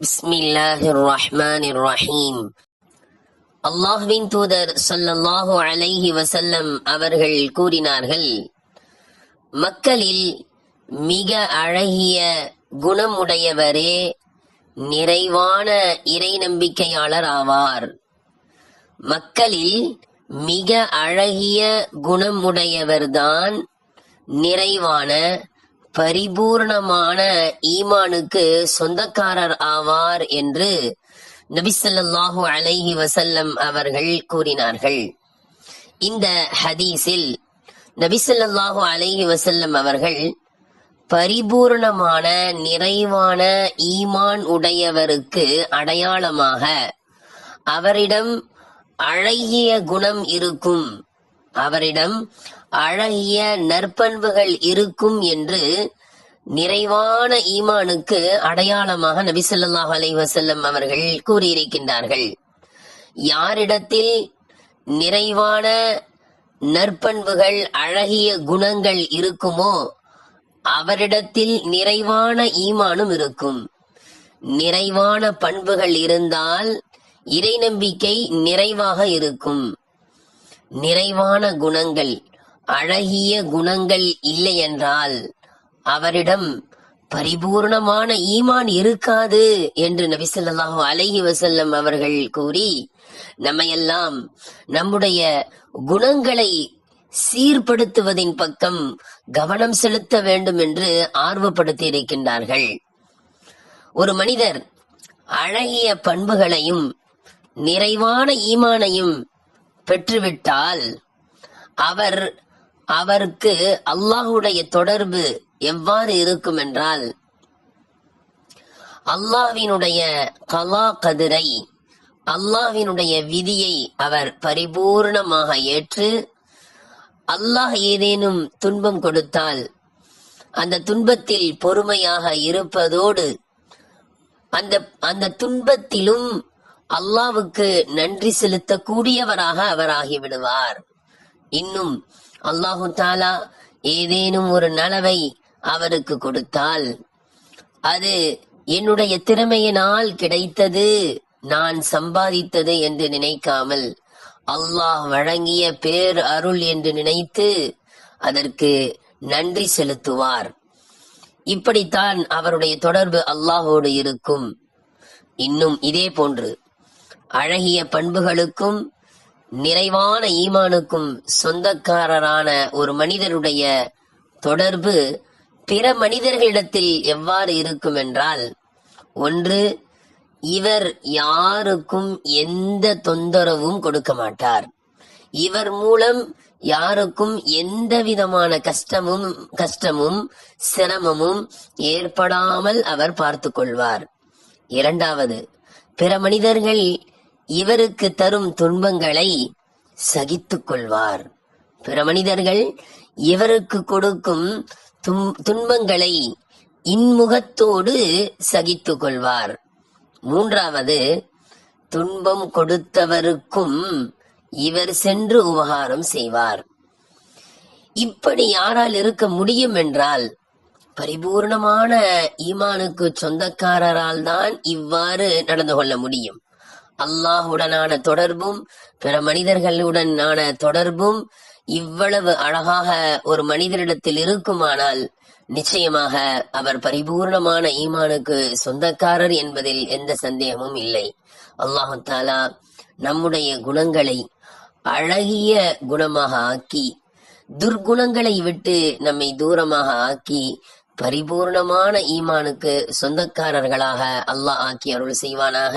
பிஸ்மில்லாஹிர் ரஹ்மானிர் ரஹீம் அல்லாஹ்வின் தூதர் சல்லல்லாஹு அலைஹி வசல்லம் அவர்கள் கூறினார்கள் மக்களில் மிக அழகிய குணமுடையவரே நிறைவான இறை நம்பிக்கையாளர் ஆவார். மக்களில் மிக அழகிய குணமுடையவர்தான் நிறைவான பரிபூர்ணமான ஈமானுக்கு சொந்தக்காரர் ஆவார் என்று நபிசல்லாஹு அலைஹி வசல்லம் அவர்கள் கூறினார்கள். இந்த ஹதீஸில் நபிசல்லாஹு அலைஹி வசல்லம் அவர்கள் பரிபூர்ணமான நிறைவான ஈமான் உடையவருக்கு அடையாளமாக அவரிடம் அழகிய குணம் இருக்கும். அவரிடம் அழகிய நற்பண்புகள் இருக்கும் என்று நிறைவான ஈமானுக்கு அடையாளமாக நபிசல்லாஹ் அலைவசல்லம் அவர்கள் கூறியிருக்கின்றார்கள். யாரிடத்தில் நிறைவான நற்பண்புகள் அழகிய குணங்கள் இருக்குமோ அவரிடத்தில் நிறைவான ஈமானும் இருக்கும். நிறைவான பண்புகள் இருந்தால் இறை நம்பிக்கை நிறைவாக இருக்கும். நிறைவான குணங்கள் அழகிய குணங்கள் இல்லை என்றால் அவரிடம் பரிபூர்ணமான ஈமான் இருக்காது என்று நபிசல்லாஹு அலஹி வசல்லம் அவர்கள் கூறி நம்மையெல்லாம் நம்முடைய குணங்களை சீர்படுத்துவதின் பக்கம் கவனம் செலுத்த வேண்டும் என்று ஆர்வப்படுத்தி இருக்கின்றார்கள் ஒரு மனிதர் அழகிய பண்புகளையும் நிறைவான ஈமானையும் பெற்றுவிட்டால் அவர் அவருக்கு அல்லாஹுடைய தொடர்பு எவ்வாறு இருக்கும் என்றால் அல்லாவினுடைய கலா கதிரை அல்லாவினுடைய விதியை அவர் பரிபூர்ணமாக ஏற்று அல்லாஹ் ஏதேனும் துன்பம் கொடுத்தால் அந்த துன்பத்தில் பொறுமையாக இருப்பதோடு அந்த அந்த துன்பத்திலும் அல்லாவுக்கு நன்றி செலுத்தக்கூடியவராக அவர் ஆகிவிடுவார் இன்னும் அல்லாஹு தாலா ஏதேனும் ஒரு நலவை அவருக்கு கொடுத்தால் அது என்னுடைய திறமையினால் கிடைத்தது நான் சம்பாதித்தது என்று நினைக்காமல் அல்லாஹ் வழங்கிய பேர் அருள் என்று நினைத்து அதற்கு நன்றி செலுத்துவார். இப்படித்தான் அவருடைய தொடர்பு அல்லாஹோடு இருக்கும். இன்னும் இதே போன்று அழகிய பண்புகளுக்கும் நிறைவான ஈமானுக்கும் சொந்தக்காரரான ஒரு மனிதருடைய தொடர்பு பிற மனிதர்களிடத்தில் எவ்வாறு இருக்கும் என்றால் ஒன்று இவர் யாருக்கும் எந்த தொந்தரவும் கொடுக்க மாட்டார். இவர் மூலம் யாருக்கும் எந்த விதமான கஷ்டமும் கஷ்டமும் சிரமமும் ஏற்படாமல் அவர் பார்த்து கொள்வார். இரண்டாவது பிற மனிதர்கள் இவருக்கு தரும் துன்பங்களை சகித்துக் கொள்வார் பிற மனிதர்கள் இவருக்கு கொடுக்கும் துன்பங்களை இன்முகத்தோடு சகித்துக் கொள்வார் மூன்றாவது துன்பம் கொடுத்தவருக்கும் இவர் சென்று உபகாரம் செய்வார். இப்படி யாரால் இருக்க முடியும் என்றால் பரிபூர்ணமான ஈமானுக்கு சொந்தக்காரரால் தான் இவ்வாறு நடந்து கொள்ள முடியும். அல்லாஹுடனான தொடர்பும் பிற மனிதர்களுடனான தொடர்பும் இவ்வளவு அழகாக ஒரு மனிதரிடத்தில் இருக்குமானால் நிச்சயமாக அவர் பரிபூர்ணமான ஈமானுக்கு சொந்தக்காரர் என்பதில் எந்த சந்தேகமும் இல்லை. அல்லாஹு தாலா நம்முடைய குணங்களை அழகிய குணமாக ஆக்கி துர்குணங்களை விட்டு நம்மை தூரமாக ஆக்கி பரிபூர்ணமான ஈமானுக்கு சொந்தக்காரர்களாக அல்லாஹ் ஆக்கி அருள் செய்வானாக.